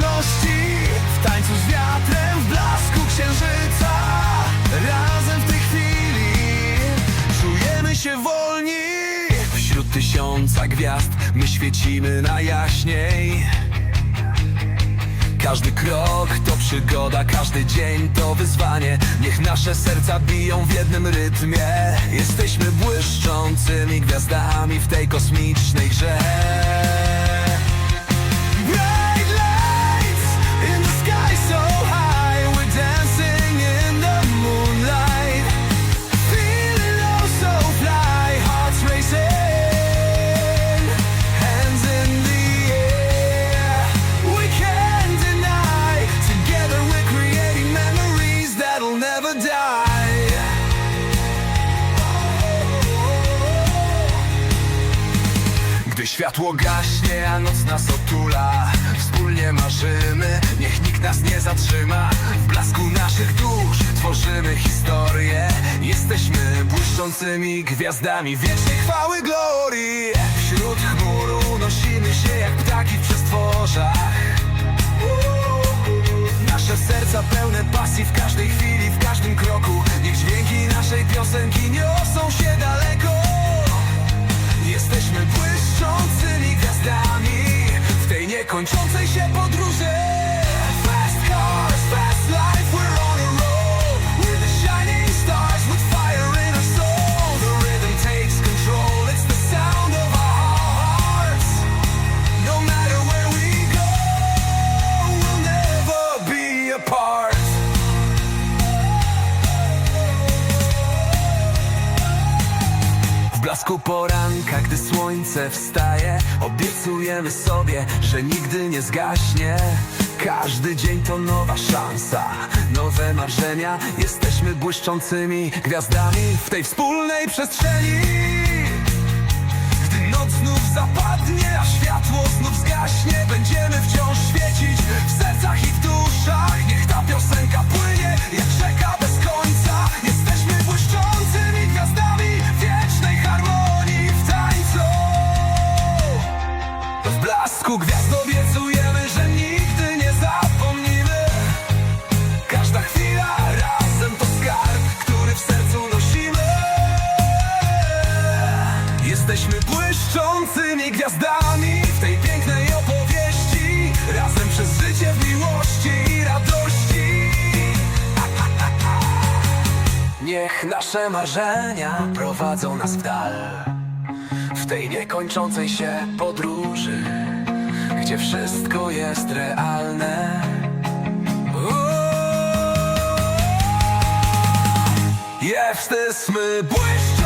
W tańcu z wiatrem, w blasku księżyca. Razem w tej chwili Czujemy się wolni. Wśród tysiąca gwiazd My świecimy najjaśniej każdy krok to przygoda, każdy dzień to wyzwanie. Niech nasze serca biją w jednym rytmie. Jesteśmy błyszczącymi gwiazdami w tej kosmicznej grze Gdy światło gaśnie, a noc nas otula Wspólnie marzymy, niech nikt nas nie zatrzyma. W blasku naszych dusz tworzymy historię. Jesteśmy błyszczącymi gwiazdami wiecznej chwały glorii. Wśród chmur unosimy się jak ptaki w przestworzach. Nasze serca pełne pasji w każdej chwili, w każdym kroku. Niech dźwięki naszej piosenki niosą Niekończącej się podróży blasku poranka, gdy słońce wstaje Obiecujemy sobie, że nigdy nie zgaśnie. Każdy dzień to nowa szansa, nowe marzenia. Jesteśmy błyszczącymi gwiazdami w tej wspólnej przestrzeni. Gdy noc znów zapadnie, a światło W blasku gwiazd obiecujemy, że nigdy nie zapomnimy. Każda chwila razem to skarb, który w sercu nosimy. Jesteśmy błyszczącymi gwiazdami w tej pięknej opowieści. Razem przez życie w miłości i radości. Niech nasze marzenia prowadzą nas w dal tej niekończącej się podróży Gdzie wszystko jest realne. Jesteśmy błyszczącymi